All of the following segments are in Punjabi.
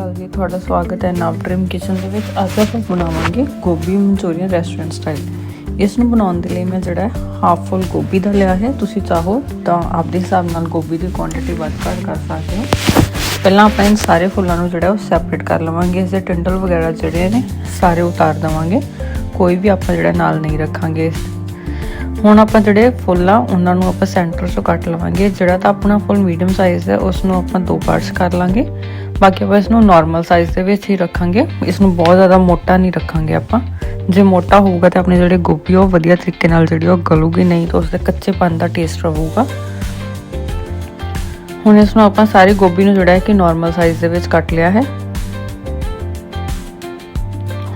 ਅਕਾਲ ਜੀ, ਤੁਹਾਡਾ ਸਵਾਗਤ ਹੈ ਨਾਵ ਡ੍ਰੀਮ ਕਿਚਨ ਦੇ ਵਿੱਚ। ਅੱਜ ਆਪਾਂ ਬਣਾਵਾਂਗੇ ਗੋਭੀ ਮਨਚੂਰੀਅਨ ਰੈਸਟੋਰੈਂਟ ਸਟਾਈਲ ਇਸ ਨੂੰ ਬਣਾਉਣ ਦੇ ਲਈ ਮੈਂ ਜਿਹੜਾ ਹਾਫ ਫੁੱਲ ਗੋਭੀ ਦਾ ਲਿਆ ਹੈ। ਤੁਸੀਂ ਚਾਹੋ ਤਾਂ ਆਪਦੇ ਹਿਸਾਬ ਨਾਲ ਗੋਭੀ ਦੀ ਕੁਆਂਟੀਟੀ ਵੱਧ ਘੱਟ ਕਰ ਸਕਦੇ ਹੋ। ਪਹਿਲਾਂ ਆਪਾਂ ਇਹਨਾਂ ਸਾਰੇ ਫੁੱਲਾਂ ਨੂੰ ਜਿਹੜਾ ਉਹ ਸੈਪਰੇਟ ਕਰ ਲਵਾਂਗੇ। ਇਸ ਦੇ ਟਿੰਡਲ ਵਗੈਰਾ ਜਿਹੜੇ ਨੇ, ਸਾਰੇ ਉਤਾਰ ਦਵਾਂਗੇ। ਕੋਈ ਵੀ ਆਪਾਂ ਜਿਹੜਾ ਨਾਲ ਨਹੀਂ ਰੱਖਾਂਗੇ। ਹੁਣ ਆਪਾਂ ਜਿਹੜੇ ਫੁੱਲ ਆ ਉਹਨਾਂ ਨੂੰ ਆਪਾਂ ਸੈਂਟਰ ਤੋਂ ਕੱਟ ਲਵਾਂਗੇ। ਜਿਹੜਾ ਤਾਂ ਆਪਣਾ ਫੁੱਲ ਮੀਡੀਅਮ ਸਾਈਜ਼ ਹੈ, ਉਸ ਨੂੰ ਆਪਾਂ ਦੋ ਪਾਰਟਸ ਕਰ ਲਾਂਗੇ। ਬਾਕੀ ਆਪਾਂ ਇਸ ਨੂੰ ਨਾਰਮਲ ਸਾਈਜ਼ ਦੇ ਵਿੱਚ ਹੀ ਰੱਖਾਂਗੇ। ਇਸ ਨੂੰ ਬਹੁਤ ਜ਼ਿਆਦਾ ਮੋਟਾ ਨਹੀਂ ਰੱਖਾਂਗੇ ਆਪਾਂ। ਜੇ ਮੋਟਾ ਹੋਊਗਾ ਤਾਂ ਆਪਣੇ ਜਿਹੜੇ ਗੋਭੀ ਉਹ ਵਧੀਆ ਤਰੀਕੇ ਨਾਲ ਜਿਹੜੀ ਉਹ ਗਲੂਗੀ, ਨਹੀਂ ਤਾਂ ਉਸਦੇ ਕੱਚੇਪਨ ਦਾ ਟੇਸਟ ਰਹੂਗਾ। ਹੁਣ ਇਸ ਨੂੰ ਆਪਾਂ ਸਾਰੀ ਗੋਭੀ ਨੂੰ ਜਿਹੜਾ ਹੈ ਕਿ ਨਾਰਮਲ ਸਾਈਜ਼ ਦੇ ਵਿੱਚ ਕੱਟ ਲਿਆ ਹੈ।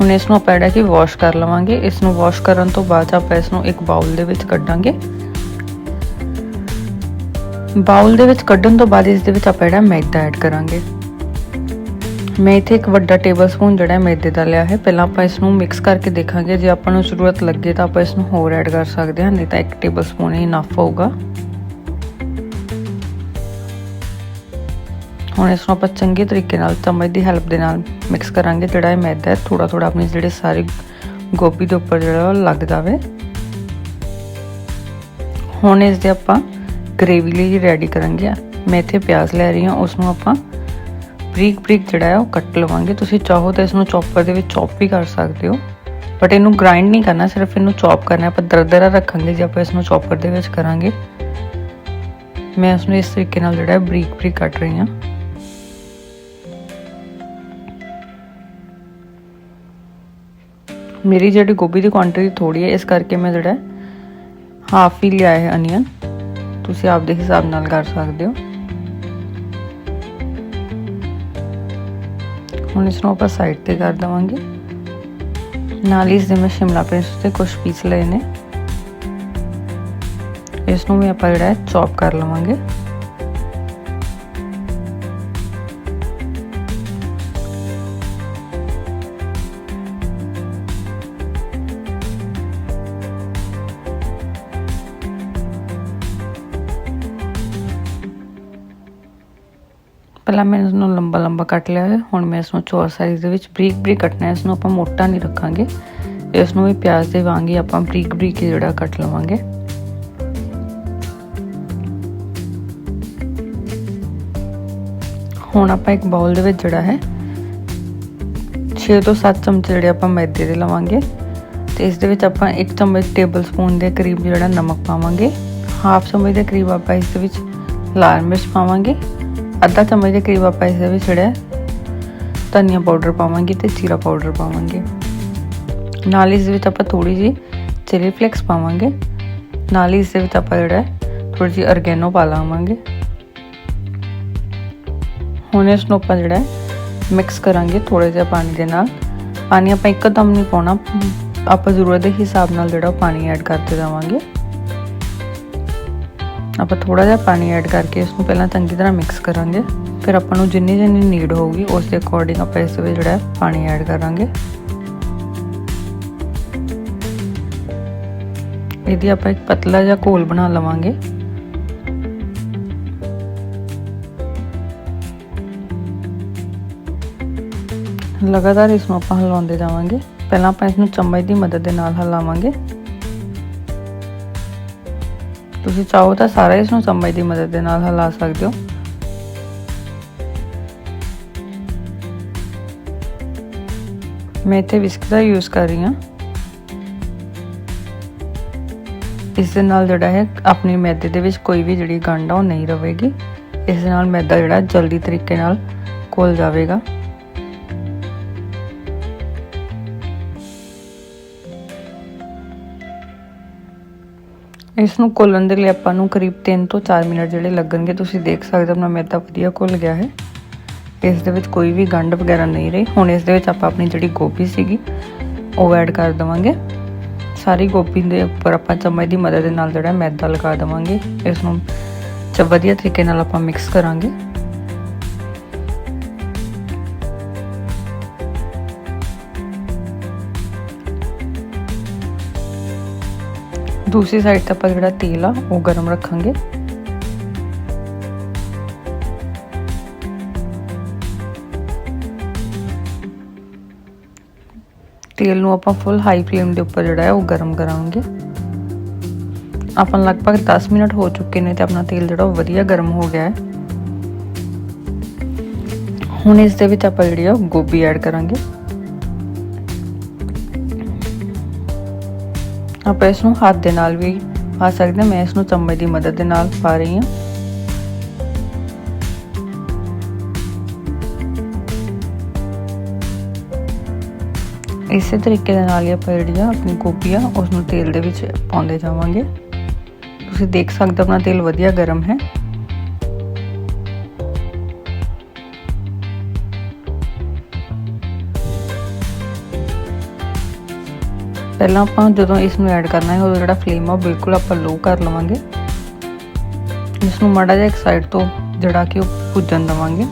ਹੁਣ ਇਸ ਨੂੰ ਆਪਾਂ ਜਿਹੜਾ ਕਿ ਵਾਸ਼ ਕਰ ਲਵਾਂਗੇ। ਇਸ ਨੂੰ ਵਾਸ਼ ਕਰਨ ਤੋਂ ਬਾਅਦ ਆਪਾਂ ਇਸ ਨੂੰ ਇੱਕ ਬਾਉਲ ਦੇ ਵਿੱਚ ਕੱਢਾਂਗੇ। ਬਾਉਲ ਦੇ ਵਿੱਚ ਕੱਢਣ ਤੋਂ ਬਾਅਦ ਇਸ ਦੇ ਵਿੱਚ ਆਪਾਂ ਜਿਹੜਾ ਮੈਦਾ ਐਡ ਕਰਾਂਗੇ। ਮੈਂ ਇੱਥੇ ਇੱਕ ਵੱਡਾ ਟੇਬਲ ਸਪੂਨ ਜਿਹੜਾ ਮੈਦੇ ਦਾ ਲਿਆ ਹੈ। ਪਹਿਲਾਂ ਆਪਾਂ ਇਸ ਨੂੰ ਮਿਕਸ ਕਰਕੇ ਦੇਖਾਂਗੇ। ਜੇ ਆਪਾਂ ਨੂੰ ਜ਼ਰੂਰਤ ਲੱਗੇ ਤਾਂ ਆਪਾਂ ਇਸ ਨੂੰ ਹੋਰ ਐਡ ਕਰ ਸਕਦੇ ਹਾਂ। ਨਹੀਂ ਤਾਂ ਇੱਕ ਟੇਬਲ ਸਪੂਨ ਹੀ ਇਨਫ ਹੋਊਗਾ। ਹੁਣ ਇਸ ਨੂੰ ਆਪਾਂ ਚੰਗੇ ਤਰੀਕੇ ਨਾਲ ਚਮਚ ਦੀ ਹੈਲਪ ਦੇ ਨਾਲ ਮਿਕਸ ਕਰਾਂਗੇ। ਜਿਹੜਾ ਇਹ ਮੈਦਾ ਹੈ ਥੋੜਾ ਥੋੜਾ ਆਪਣੀ ਜਿਹੜੇ ਸਾਰੇ ਗੋਭੀ ਦੇ ਉੱਪਰ ਜਿਹੜਾ ਉਹ ਲੱਗ ਜਾਵੇ। ਹੁਣ ਇਸ ਦੇ ਆਪਾਂ ਗ੍ਰੇਵੀ ਲਈ ਰੈਡੀ ਕਰਾਂਗੇ। ਮੈਂ ਇੱਥੇ ਪਿਆਜ਼ ਲੈ ਰਹੀ ਹਾਂ ਉਸ ਨੂੰ ਆਪਾਂ ਬਰੀਕ ਬਰੀਕ ਜਿਹੜਾ ਹੈ ਉਹ ਕੱਟ ਲਵਾਂਗੇ। ਤੁਸੀਂ ਚਾਹੋ ਤਾਂ ਇਸ ਨੂੰ ਚੌਪਰ ਦੇ ਵਿੱਚ ਚੌਪ ਵੀ ਕਰ ਸਕਦੇ ਹੋ। ਬਟ ਇਹਨੂੰ ਗ੍ਰਾਈਂਡ ਨਹੀਂ ਕਰਨਾ, ਸਿਰਫ ਇਹਨੂੰ ਚੌਪ ਕਰਨਾ ਆਪਾਂ ਦਰਦਰਾ ਰੱਖਾਂਗੇ ਜੇ ਆਪਾਂ ਇਸ ਨੂੰ ਚੌਪਰ ਦੇ ਵਿੱਚ ਕਰਾਂਗੇ। ਮੈਂ ਇਸ ਨੂੰ ਇਸ ਤਰੀਕੇ ਨਾਲ ਜਿਹੜਾ ਬਰੀਕ ਬਰੀਕ ਕੱਟ ਰਹੀ ਹਾਂ। ਮੇਰੀ ਜਿਹੜੀ ਗੋਭੀ ਦੀ ਕੁਆਂਟੀਟੀ ਥੋੜੀ ਹੈ, ਇਸ ਕਰਕੇ ਮੈਂ ਜਿਹੜਾ ਹਾਫ ਹੀ ਲਿਆ ਹੈ ਅਨੀਅਨ ਤੁਸੀਂ ਆਪਦੇ ਹਿਸਾਬ ਨਾਲ ਕਰ ਸਕਦੇ ਹੋ। ਹੁਣ ਇਸ ਨੂੰ ਆਪਾਂ ਸਾਈਡ ਤੇ ਕਰ ਦਵਾਂਗੇ। ਨਾਲ ਹੀ ਇਸ ਦੇ ਮੈਂ ਸ਼ਿਮਲਾ ਮਿਰਚ ਤੇ ਕੁਝ ਪੀਸ ਲਏ ਨੇ। ਇਸ ਨੂੰ ਵੀ ਆਪਾਂ ਜਿਹੜਾ ਚੌਪ ਕਰ ਲਵਾਂਗੇ। ਪਹਿਲਾਂ ਮੈਂ ਇਸ ਨੂੰ ਲੰਬਾ ਲੰਬਾ ਕੱਟ ਲਿਆ ਹੈ ਹੁਣ ਮੈਂ ਇਸ ਨੂੰ ਚੌਰ ਸਾਈਜ਼ ਦੇ ਵਿੱਚ ਬਰੀਕ ਬਰੀਕ ਕੱਟਣਾ ਹੈ। ਇਸ ਨੂੰ ਆਪਾਂ ਮੋਟਾ ਨਹੀਂ ਰੱਖਾਂਗੇ। ਇਸ ਨੂੰ ਵੀ ਪਿਆਜ਼ ਦੇ ਵਾਂਗ ਹੀ ਆਪਾਂ ਬਰੀਕ ਬਰੀਕ ਜਿਹੜਾ ਕੱਟ ਲਵਾਂਗੇ। ਹੁਣ ਆਪਾਂ ਇੱਕ ਬਾਉਲ ਦੇ ਵਿੱਚ ਜਿਹੜਾ ਹੈ 6 ਤੋਂ 7 ਚਮਚ ਜਿਹੜੇ ਆਪਾਂ ਮੈਦੇ ਦੇ ਲਵਾਂਗੇ। ਤੇ ਇਸ ਦੇ ਵਿੱਚ ਆਪਾਂ ਇੱਕ ਚਮਚ ਟੇਬਲ ਸਪੂਨ ਦੇ ਕਰੀਬ ਜਿਹੜਾ ਨਮਕ ਪਾਵਾਂਗੇ। ਹਾਫ ਚਮਚ ਦੇ ਕਰੀਬ ਆਪਾਂ ਇਸ ਦੇ ਵਿੱਚ ਲਾਲ ਮਿਰਚ ਪਾਵਾਂਗੇ। ਅੱਧਾ ਚਮਚ ਦੇ ਕਰੀਬ ਆਪਾਂ ਇਸ ਦੇ ਵਿੱਚ ਜਿਹੜਾ ਧਨੀਆ ਪਾਊਡਰ ਪਾਵਾਂਗੇ ਤੇ ਜੀਰਾ ਪਾਊਡਰ ਪਾਵਾਂਗੇ। ਨਾਲ ਇਸ ਵਿੱਚ ਆਪਾਂ ਥੋੜੀ ਜੀ ਚਿਲੀ ਫਲੇਕਸ ਪਾਵਾਂਗੇ। ਨਾਲ ਹੀ ਇਸ ਦੇ ਵਿੱਚ ਆਪਾਂ ਜਿਹੜਾ ਥੋੜੀ ਜੀ ਅਰਗੇਨੋ ਪਾ ਲਾਵਾਂਗੇ। ਹੁਣ ਇਸ ਨੂੰ ਆਪਾਂ ਜਿਹੜਾ ਮਿਕਸ ਕਰਾਂਗੇ ਥੋੜੇ ਜਿਹਾ ਪਾਣੀ ਦੇ ਨਾਲ। ਪਾਣੀ ਆਪਾਂ ਇੱਕਦਮ ਨਹੀਂ ਪਾਉਣਾ। ਆਪਾਂ ਜ਼ਰੂਰਤ ਦੇ ਹਿਸਾਬ ਨਾਲ ਜਿਹੜਾ ਪਾਣੀ ਐਡ ਕਰਦੇ ਜਾਵਾਂਗੇ ਆਪਾਂ ਥੋੜਾ ਜਿਹਾ ਪਾਣੀ ਐਡ ਕਰਕੇ ਇਸ ਨੂੰ ਪਹਿਲਾਂ ਚੰਗੀ ਤਰ੍ਹਾਂ ਮਿਕਸ ਕਰਾਂਗੇ। ਫਿਰ ਆਪਾਂ ਨੂੰ ਜਿੰਨੀ ਜਿੰਨੀ ਨੀਡ ਹੋਊਗੀ, ਉਸ ਦੇ ਅਕੋਰਡਿੰਗ ਆਪਾਂ ਇਸ ਵਿੱਚ ਜਿਹੜਾ ਪਾਣੀ ਐਡ ਕਰਾਂਗੇ। ਇਹਦੀ ਆਪਾਂ ਇੱਕ ਪਤਲਾ ਜਿਹਾ ਘੋਲ ਬਣਾ ਲਵਾਂਗੇ। ਲਗਾਤਾਰ ਇਸ ਨੂੰ ਆਪਾਂ ਹਿਲਾਉਂਦੇ ਜਾਵਾਂਗੇ। ਪਹਿਲਾਂ ਆਪਾਂ ਇਸ ਨੂੰ ਚਮਚ ਦੀ ਮਦਦ ਦੇ ਨਾਲ ਹਿਲਾਵਾਂਗੇ। ਤੁਸੀਂ ਚਾਹੋ ਤਾਂ ਸਾਰਾ ਇਸ ਨੂੰ ਚਮਚ ਦੀ ਮਦਦ ਦੇ ਨਾਲ ਹਿਲਾ ਸਕਦੇ ਹੋ। ਮੈਂ ਇੱਥੇ ਵਿਸਕ ਦਾ ਯੂਜ਼ ਕਰ ਰਹੀ ਹਾਂ। ਇਸ ਦੇ ਨਾਲ ਜਿਹੜਾ ਹੈ, ਆਪਣੇ ਮੈਦੇ ਦੇ ਵਿੱਚ ਕੋਈ ਵੀ ਜਿਹੜੀ ਗੰਢ ਆ, ਉਹ ਨਹੀਂ ਰਹੇਗੀ ਇਸ ਦੇ ਨਾਲ ਮੈਦਾ ਜਿਹੜਾ ਜਲਦੀ ਤਰੀਕੇ ਨਾਲ ਘੁਲ ਜਾਵੇਗਾ। ਇਸ ਨੂੰ ਘੋਲਣ ਦੇ ਲਈ ਆਪਾਂ ਨੂੰ ਕਰੀਬ 3 ਤੋਂ 4 ਮਿੰਟ ਜਿਹੜੇ ਲੱਗਣਗੇ, ਤੁਸੀਂ ਦੇਖ ਸਕਦੇ ਹੋ ਆਪਣਾ ਮੈਦਾ ਵਧੀਆ ਘੁਲ ਗਿਆ ਹੈ। ਇਸ ਦੇ ਵਿੱਚ ਕੋਈ ਵੀ ਗੰਢ ਵਗੈਰਾ ਨਹੀਂ ਰਹੀ। ਹੁਣ ਇਸ ਦੇ ਵਿੱਚ ਆਪਾਂ ਆਪਣੀ ਜਿਹੜੀ ਗੋਭੀ ਸੀਗੀ, ਉਹ ਐਡ ਕਰ ਦਵਾਂਗੇ। ਸਾਰੀ ਗੋਭੀ ਦੇ ਉੱਪਰ ਆਪਾਂ ਚਮਚ ਦੀ ਮਦਦ ਦੇ ਨਾਲ ਜਿਹੜਾ ਮੈਦਾ ਲਗਾ ਦਵਾਂਗੇ। ਇਸ ਨੂੰ ਚ ਵਧੀਆ ਤਰੀਕੇ ਨਾਲ ਆਪਾਂ ਮਿਕਸ ਕਰਾਂਗੇ। ਦੂਸਰੀ ਸਾਈਡ ਤੇ ਆਪਾਂ ਜਿਹੜਾ ਤੇਲ ਆ, ਉਹ ਗਰਮ ਰੱਖਾਂਗੇ। ਤੇਲ ਨੂੰ ਆਪਾਂ ਫੁੱਲ ਹਾਈ ਫਲੇਮ ਦੇ ਉੱਪਰ ਜਿਹੜਾ ਹੈ, ਉਹ ਗਰਮ ਕਰਾਂਗੇ। ਆਪਾਂ ਲਗਭਗ 10 ਮਿੰਟ ਹੋ ਚੁੱਕੇ ਨੇ ਤੇ ਆਪਣਾ ਤੇਲ ਜਿਹੜਾ, ਉਹ ਵਧੀਆ ਗਰਮ ਹੋ ਗਿਆ ਹੈ। ਹੁਣ ਇਸ ਦੇ ਵਿੱਚ ਆਪਾਂ ਜਿਹੜੀ ਆ ਗੋਭੀ ਐਡ ਕਰਾਂਗੇ। ਆਪਾਂ ਇਸ ਨੂੰ ਹੱਥ ਦੇ ਨਾਲ ਵੀ ਪਾ ਸਕਦੇ ਹਾਂ। ਮੈਂ ਇਸ ਨੂੰ ਚਮਚ ਦੀ ਮਦਦ ਦੇ ਨਾਲ ਪਾ ਰਹੀ ਹਾਂ। ਇਸੇ ਤਰੀਕੇ ਦੇ ਨਾਲ ਹੀ ਆਪਾਂ ਜਿਹੜੀਆਂ ਆਪਣੀ ਗੋਭੀਆਂ ਆ ਉਸ ਨੂੰ ਤੇਲ ਦੇ ਵਿੱਚ ਪਾਉਂਦੇ ਜਾਵਾਂਗੇ। ਤੁਸੀਂ ਦੇਖ ਸਕਦੇ ਹੋ ਆਪਣਾ ਤੇਲ ਵਧੀਆ ਗਰਮ ਹੈ। ਪਹਿਲਾਂ ਆਪਾਂ ਜਦੋਂ ਇਸ ਨੂੰ ਐਡ ਕਰਨਾ ਹੈ, ਉਦੋਂ ਜਿਹੜਾ ਫਲੇਮ ਆ ਉਹ ਬਿਲਕੁਲ ਆਪਾਂ ਲੋ ਕਰ ਲਵਾਂਗੇ। ਇਸ ਨੂੰ ਮਾੜਾ ਜਿਹਾ ਇੱਕ ਸਾਈਡ ਤੋਂ ਜਿਹੜਾ ਕਿ ਉਹ ਭੁੱਜਣ ਦਵਾਂਗੇ।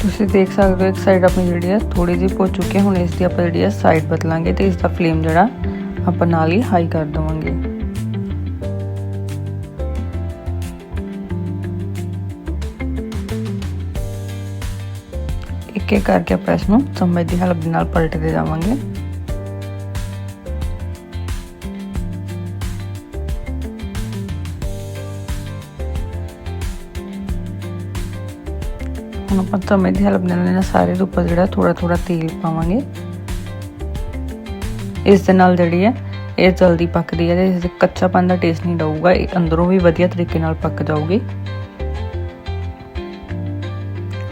ਤੁਸੀਂ ਦੇਖ ਸਕਦੇ ਹੋ, ਇੱਕ ਸਾਈਡ ਆਪਣੀ ਜਿਹੜੀ ਹੈ ਥੋੜੀ ਜਿਹੀ ਭੁੱਜ ਚੁੱਕੀ ਹੈ। ਹੁਣ ਇਸ ਦੀ ਆਪਾਂ ਜਿਹੜੀ ਹੈ ਸਾਈਡ ਬਦਲਾਂਗੇ ਤੇ ਇਸ ਦਾ ਫਲੇਮ ਜਿਹੜਾ ਆਪਾਂ ਨਾਲ ਹੀ ਹਾਈ ਕਰ ਦਵਾਂਗੇ। ਇੱਕ ਇੱਕ ਕਰਕੇ ਆਪਾਂ ਇਸ ਨੂੰ ਚਮਚ ਦੀ ਹੈਲਪ ਨਾਲ ਪਲਟਦੇ ਜਾਵਾਂਗੇ। ਹੁਣ ਆਪਾਂ ਚਮਚ ਦੀ ਹੈਲਪ ਨਾਲ ਇਹਨਾਂ ਸਾਰੇ ਦੇ ਉੱਪਰ ਜਿਹੜਾ ਥੋੜਾ ਥੋੜਾ ਤੇਲ ਪਾਵਾਂਗੇ। ਇਸ ਦੇ ਨਾਲ ਜਿਹੜੀ ਹੈ, ਇਹ ਜਲਦੀ ਪੱਕਦੀ ਹੈ ਤੇ ਇਸ ਦੇ ਕੱਚਾਪਨ ਦਾ ਟੇਸਟ ਨਹੀਂ ਰਹੂਗਾ, ਇਹ ਅੰਦਰੋਂ ਵੀ ਵਧੀਆ ਤਰੀਕੇ ਨਾਲ ਪੱਕ ਜਾਊਗੀ।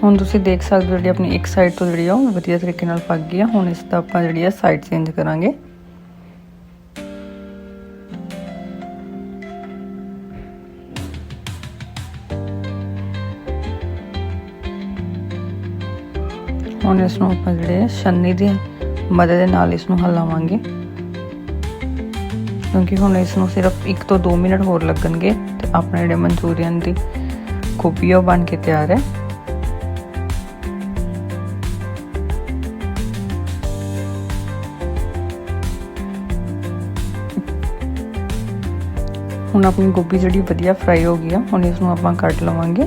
ਹੁਣ ਤੁਸੀਂ ਦੇਖ ਸਕਦੇ ਹੋ ਜਿਹੜੀ ਆਪਣੀ ਇੱਕ ਸਾਈਡ ਤੋਂ ਜਿਹੜੀ ਆ, ਉਹ ਵਧੀਆ ਤਰੀਕੇ ਨਾਲ ਪੱਕ ਗਈ ਆ। ਹੁਣ ਇਸ ਦਾ ਆਪਾਂ ਜਿਹੜੀ ਆ ਸਾਈਡ ਚੇਂਜ ਕਰਾਂਗੇ। ਹੁਣ ਇਸ ਨੂੰ ਆਪਾਂ ਜਿਹੜੇ ਛੰਨੀ ਦੀ ਮਦਦ ਦੇ ਨਾਲ ਇਸ ਨੂੰ ਹਲਾਵਾਂਗੇ। ਕਿਉਂਕਿ ਹੁਣ ਇਸ ਨੂੰ ਸਿਰਫ 1 ਤੋਂ 2 ਮਿੰਟ ਹੋਰ ਲੱਗਣਗੇ ਤੇ ਆਪਣੇ ਜਿਹੜੇ ਮਨਚੂਰੀਅਨ ਦੀ ਗੋਭੀ ਉਹ ਬਣ ਕੇ ਤਿਆਰ ਹੈ। ਹੁਣ ਆਪਣੀ ਗੋਭੀ ਜਿਹੜੀ ਵਧੀਆ ਫਰਾਈ ਹੋ ਗਈ ਆ, ਹੁਣ ਇਸ ਨੂੰ ਆਪਾਂ ਕੱਟ ਲਵਾਂਗੇ।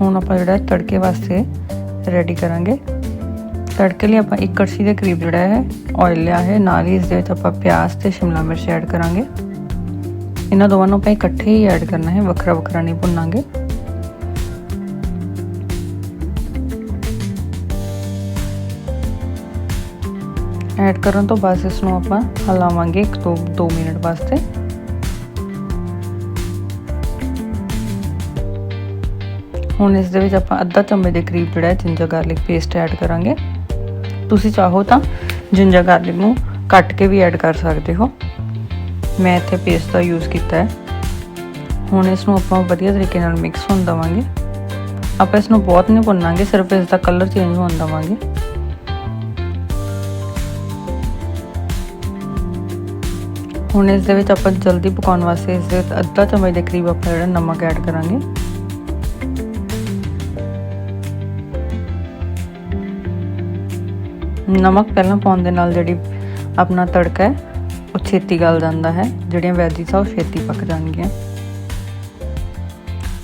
ਹੁਣ ਆਪਾਂ ਜਿਹੜਾ ਤੜਕੇ ਵਾਸਤੇ ਰੈਡੀ ਕਰਾਂਗੇ। ਤੜਕੇ ਲਈ ਆਪਾਂ ਇੱਕ ਕੜਛੀ ਦੇ ਕਰੀਬ ਜਿਹੜਾ ਹੈ ਆਇਲ ਲਿਆ ਹੈ, ਨਾਲ ਹੀ ਇਸ ਦੇ ਵਿੱਚ ਆਪਾਂ ਪਿਆਜ਼ ਤੇ ਸ਼ਿਮਲਾ ਮਿਰਚ ਐਡ ਕਰਾਂਗੇ। ਇਹਨਾਂ ਦੋਵਾਂ ਨੂੰ ਆਪਾਂ ਇਕੱਠੇ ਹੀ ਐਡ ਕਰਨਾ ਹੈ ਵੱਖਰਾ ਵੱਖਰਾ ਨਹੀਂ ਭੁੰਨਾਂਗੇ। ਐਡ ਕਰਨ ਤੋਂ ਬਾਅਦ ਇਸ ਨੂੰ ਆਪਾਂ ਹਲਾਵਾਂਗੇ 1 ਤੋਂ 2 ਮਿੰਟ ਵਾਸਤੇ। ਹੁਣ ਇਸ ਦੇ ਵਿੱਚ ਆਪਾਂ ਅੱਧਾ ਚਮਚ ਦੇ ਕਰੀਬ ਜਿਹੜਾ ਜਿੰਜਰ ਗਾਰਲਿਕ ਪੇਸਟ ਐਡ ਕਰਾਂਗੇ। ਤੁਸੀਂ ਚਾਹੋ ਤਾਂ ਜਿੰਜਰ ਗਾਰਲਿਕ ਨੂੰ ਕੱਟ ਕੇ ਵੀ ਐਡ ਕਰ ਸਕਦੇ ਹੋ। ਮੈਂ ਇੱਥੇ ਪੇਸਟ ਦਾ ਯੂਜ਼ ਕੀਤਾ ਹੈ। ਹੁਣ ਇਸ ਨੂੰ ਆਪਾਂ ਵਧੀਆ ਤਰੀਕੇ ਨਾਲ ਮਿਕਸ ਹੋਣ ਦਵਾਂਗੇ। ਆਪਾਂ ਇਸ ਨੂੰ ਬਹੁਤ ਨਹੀਂ ਭੁੰਨਾਂਗੇ, ਸਿਰਫ ਇਸ ਦਾ ਕਲਰ ਚੇਂਜ ਹੋਣ ਦਵਾਂਗੇ। ਹੁਣ ਇਸ ਦੇ ਵਿੱਚ ਆਪਾਂ ਜਲਦੀ ਪਕਾਉਣ ਵਾਸਤੇ ਇਸ ਦੇ ਅੱਧਾ ਚਮਚ ਦੇ ਕਰੀਬ ਆਪਾਂ ਜਿਹੜਾ ਨਮਕ ਐਡ ਕਰਾਂਗੇ। ਨਮਕ ਪਹਿਲਾਂ ਪਾਉਣ ਦੇ ਨਾਲ ਜਿਹੜੀ ਆਪਣਾ ਤੜਕਾ ਹੈ, ਉਹ ਛੇਤੀ ਗਲ ਜਾਂਦਾ ਹੈ, ਜਿਹੜੀਆਂ ਵੈਜੀਸ ਆ ਉਹ ਛੇਤੀ ਪੱਕ ਜਾਣਗੀਆਂ।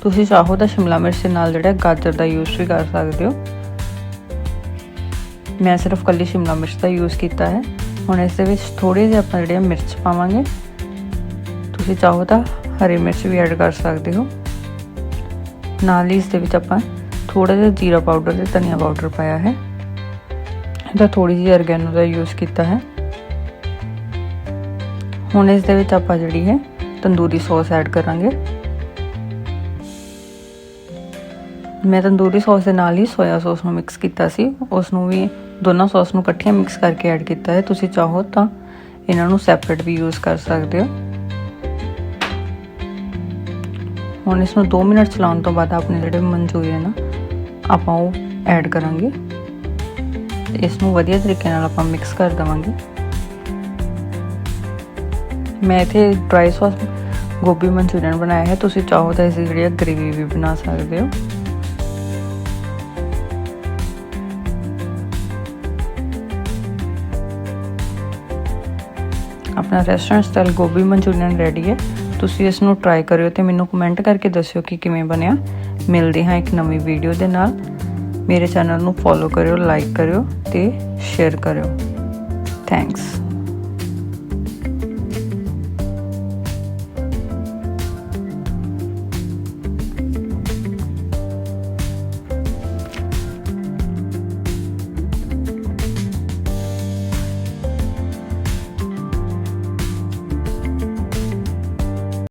ਤੁਸੀਂ ਚਾਹੋ ਤਾਂ ਸ਼ਿਮਲਾ ਮਿਰਚ ਦੇ ਨਾਲ ਜਿਹੜਾ ਗਾਜਰ ਦਾ ਯੂਜ਼ ਵੀ ਕਰ ਸਕਦੇ ਹੋ। ਮੈਂ ਸਿਰਫ ਕੱਲੀ ਸ਼ਿਮਲਾ ਮਿਰਚ ਦਾ ਯੂਜ਼ ਕੀਤਾ ਹੈ। ਹੁਣ ਇਸ ਦੇ ਵਿੱਚ ਥੋੜੇ ਜਿਹੇ ਆਪਾਂ ਜਿਹੜੇ ਮਿਰਚ ਪਾਵਾਂਗੇ। ਤੁਸੀਂ ਚਾਹੋ ਤਾਂ ਹਰੀ ਮਿਰਚ ਵੀ ਐਡ ਕਰ ਸਕਦੇ ਹੋ। ਨਾਲ ਹੀ ਇਸ ਦੇ ਵਿੱਚ ਆਪਾਂ ਥੋੜਾ ਜਿਹਾ ਜੀਰਾ ਪਾਊਡਰ ਤੇ ਧਨੀਆ ਪਾਊਡਰ ਪਾਇਆ ਹੈ। ਤਾਂ ਥੋੜੀ ਜਿਹੀ ਅਰਗੈਨੋ ਦਾ ਯੂਜ਼ ਕੀਤਾ ਹੈ। ਹੁਣ ਇਸ ਦੇ ਵਿੱਚ ਆਪਾਂ ਜਿਹੜੀ ਹੈ ਤੰਦੂਰੀ ਸੌਸ ਐਡ ਕਰਾਂਗੇ। ਮੈਂ ਤੰਦੂਰੀ ਸੌਸ ਦੇ ਨਾਲ ਹੀ ਸੋਇਆ ਸੌਸ ਨੂੰ ਮਿਕਸ ਕੀਤਾ ਸੀ। ਉਸ ਨੂੰ ਵੀ ਦੋਨਾਂ ਸੌਸ ਨੂੰ ਇਕੱਠੀਆਂ ਮਿਕਸ ਕਰਕੇ ਐਡ ਕੀਤਾ ਹੈ। ਤੁਸੀਂ ਚਾਹੋ ਤਾਂ ਇਹਨਾਂ ਨੂੰ ਸੈਪਰੇਟ ਵੀ ਯੂਜ਼ ਕਰ ਸਕਦੇ ਹੋ। ਹੁਣ ਇਸ ਨੂੰ 2 ਮਿੰਟ ਚਲਾਉਣ ਤੋਂ ਬਾਅਦ ਆਪਣੇ ਜਿਹੜੇ ਮਨਚੂਰੀਅਨ ਆ ਆਪਾਂ ਉਹ ਐਡ ਕਰਾਂਗੇ। ਇਸ ਨੂੰ ਵਧੀਆ ਤਰੀਕੇ ਨਾਲ ਆਪਾਂ ਮਿਕਸ ਕਰ ਦਵਾਂਗੇ। ਮੈਂ ਇਥੇ ਡਰਾਈ ਸੌਸ ਗੋਭੀ ਮਨਚੂਰੀਅਨ ਬਣਾਇਆ ਹੈ। ਤੁਸੀਂ ਚਾਹੋ ਤਾਂ ਇਸ ਦੀ ਜਿਹੜੀ ਗ੍ਰੇਵੀ ਵੀ ਬਣਾ ਸਕਦੇ ਹੋ। ਆਪਣਾ ਰੈਸਟੋਰੈਂਟ ਸਟਾਈਲ ਗੋਭੀ ਮਨਚੂਰੀਅਨ ਰੈਡੀ ਹੈ। ਤੁਸੀਂ ਇਸ ਨੂੰ ਟਰਾਈ ਕਰਿਓ ਤੇ ਮੈਨੂੰ ਕਮੈਂਟ ਕਰਕੇ ਦੱਸਿਓ ਕਿ ਕਿਵੇਂ ਬਣਿਆ। ਮਿਲਦੇ ਹਾਂ ਇੱਕ ਨਵੀਂ ਵੀਡੀਓ ਦੇ ਨਾਲ। ਮੇਰੇ ਚੈਨਲ ਨੂੰ ਫੋਲੋ ਕਰਿਓ ਲਾਈਕ ਕਰਿਓ ਤੇ ਸ਼ੇਅਰ ਕਰਿਓ। ਥੈਂਕਸ